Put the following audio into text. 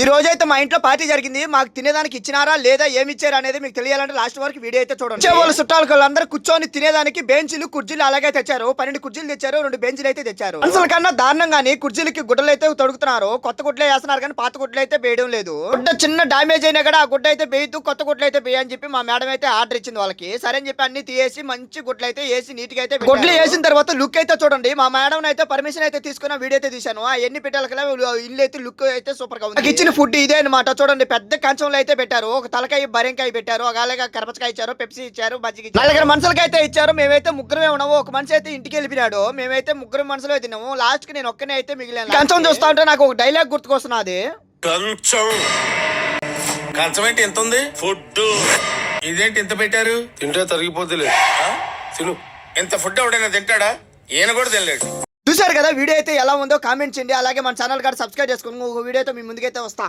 ఈ రోజు అయితే మా ఇంట్లో పార్టీ జరిగింది. మాకు తినేదానికి ఇచ్చినారా లేదా ఏమి ఇచ్చారు అనేది మీకు తెలియాలంటే లాస్ట్ వరకు వీడియో అయితే చూడండి. వాళ్ళు చుట్టాలు వాళ్ళందరూ కూర్చొని తినేదానికి బెంచ్లు కుర్చీలు అలాగే తెచ్చారు. పన్నెండు కుర్చీలు తెచ్చారు రెండు బెంచ్లు అయితే తెచ్చారు. మనుషుల కన్నా దారుణంగాని కుర్చీలకి గుడ్డలు అయితే తొడుగుతున్నారు. కొత్త గుడ్లే వేస్తున్నారు కానీ పాత గుడ్లు అయితే వేయడం లేదు. గుడ్డ చిన్న డామేజ్ అయినా కూడా ఆ గుడ్డ అయితే వేయద్దు కొత్త గుడ్లు అయితే వేయ అని చెప్పి మా మేడం అయితే ఆర్డర్ ఇచ్చింది వాళ్ళకి. సరే అని చెప్పి అన్ని తీసేసి మంచి గుడ్లు అయితే వేసి నీట్గా అయితే. గుడ్లు వేసిన తర్వాత లుక్ అయితే చూడండి. మా మేడం అయితే పర్మిషన్ అయితే తీసుకున్న వీడియో అయితే తీశాను. ఆ ఎన్ని పెట్టాలి ఇల్లు అయితే లుక్ అయితే సూపర్గా ఉంది ఇచ్చిన ఫుడ్ ఇదే అనమాట చూడండి పెద్ద కంచంలో అయితే పెట్టారు. ఒక తలకాయ బరెంకాయ పెట్టారు. ఒక అలాగే కరపచకాయ ఇచ్చారు పెప్సీ ఇచ్చారు మజ్జిగ ఇచ్చారు. నలుగురు మనుషులకి అయితే ఇచ్చారు. మేమైతే ముగ్గురమే ఉన్నాము. ఒక మనిషి అయితే ఇంటికి వెళ్ళిపోయాడు మేమైతే ముగ్గురు మనుషులు తిన్నాము లాస్ట్కి నేను ఒక్కనే అయితే మిగిలిన. కంచం చూస్తా ఉంటే నాకు ఒక డైలాగ్ గుర్తుకొస్తున్నది కంచం. కంచం ఏంటి? ఎంత ఉంది? ఫుడ్ ఇదేంటి ఇంత పెట్టారు? తింటే తరిగిపోతులే? తిను. ఇంత ఫుడ్ ఎవడైనా తింటాడా? ఈయన కూడా తినలేడు. చూసారు కదా వీడియో అయితే ఎలా ఉందో కామెంట్ చేయండి. అలాగే మన ఛానల్ కూడా సబ్స్క్రైబ్ చేసుకుని ఒక వీడియోతో మీ ముందుకైతే వస్తా.